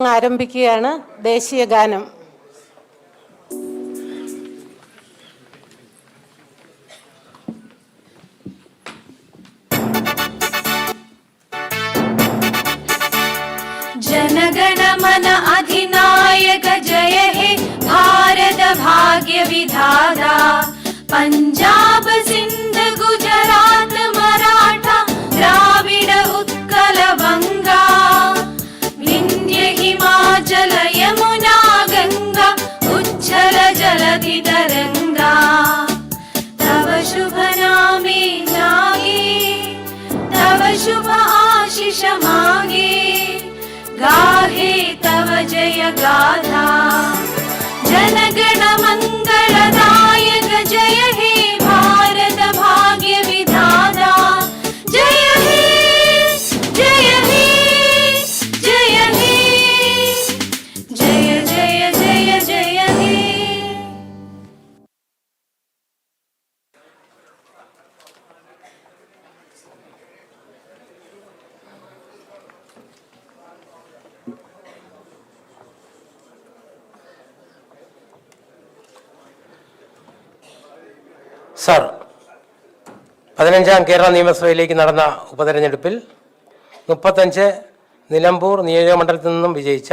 ആരംഭിക്കുകയാണ് ദേശീയ ഗാനം जनगण मन अधिनायक जय हे भारत भाग्य विधाता पञ्जाब गाहे तव जय गाथा। जनगण मङ्गलदायक जय हे സർ പതിനഞ്ചാം കേരള നിയമസഭയിലേക്ക് നടന്ന ഉപതെരഞ്ഞെടുപ്പിൽ മുപ്പത്തഞ്ച് നിലമ്പൂർ നിയോജകമണ്ഡലത്തിൽ നിന്നും വിജയിച്ച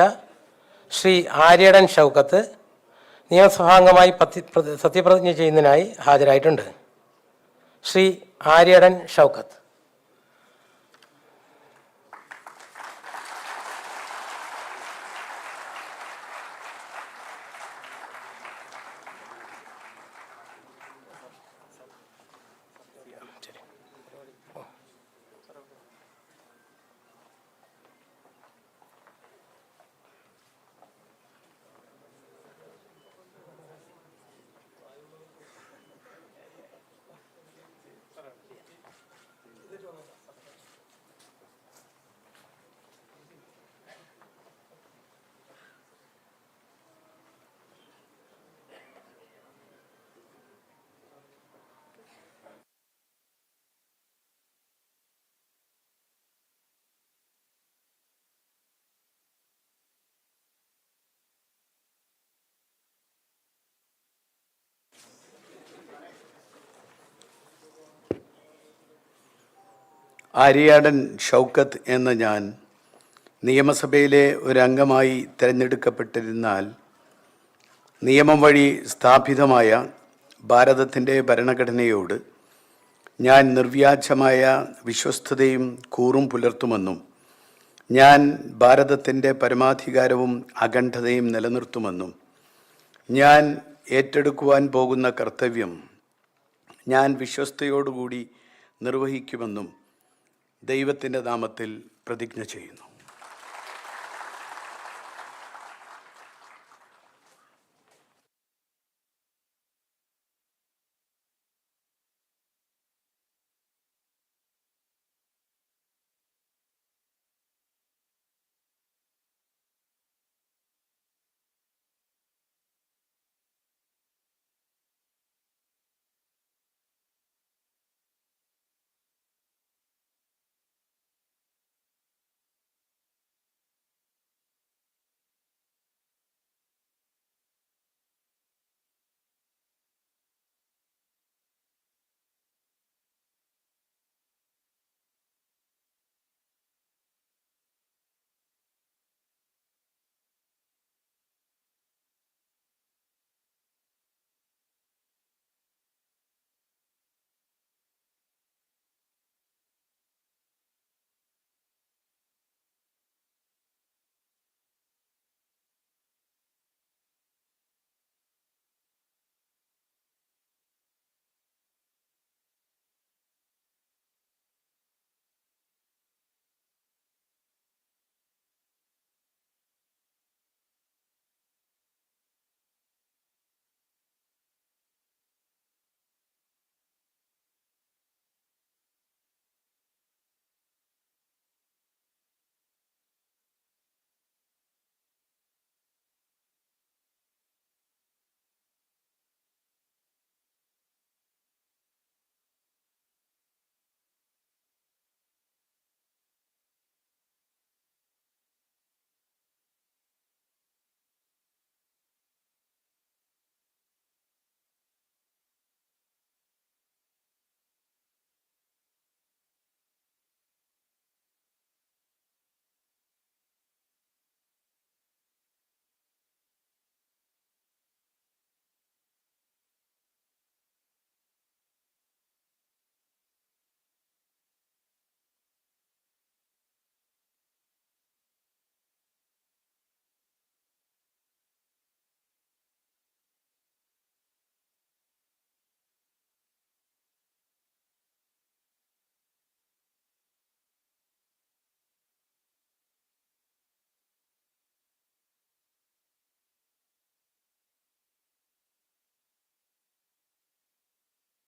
ശ്രീ ആര്യടൻ ഷൗക്കത്ത് നിയമസഭാംഗമായി സത്യപ്രതിജ്ഞ ചെയ്യുന്നതിനായി ഹാജരായിട്ടുണ്ട്. ശ്രീ ആര്യടൻ ഷൗക്കത്ത്. ആര്യാടൻ ഷൗക്കത്ത് എന്ന ഞാൻ നിയമസഭയിലെ ഒരു അംഗമായി തിരഞ്ഞെടുക്കപ്പെട്ടിരുന്നാൽ നിയമം വഴി സ്ഥാപിതമായ ഭാരതത്തിന്റെ ഭരണഘടനയോട് ഞാൻ നിർവ്യാജമായ വിശ്വസ്തതയും കൂറും പുലർത്തുമെന്നും ഞാൻ ഭാരതത്തിന്റെ പരമാധികാരവും അഖണ്ഡതയും നിലനിർത്തുമെന്നും ഞാൻ ഏറ്റെടുക്കുവാൻ പോകുന്ന കർത്തവ്യം ഞാൻ വിശ്വസ്തയോടുകൂടി നിർവഹിക്കുമെന്നും ദൈവത്തിന്റെ നാമത്തിൽ പ്രതിജ്ഞ ചെയ്യുന്നു.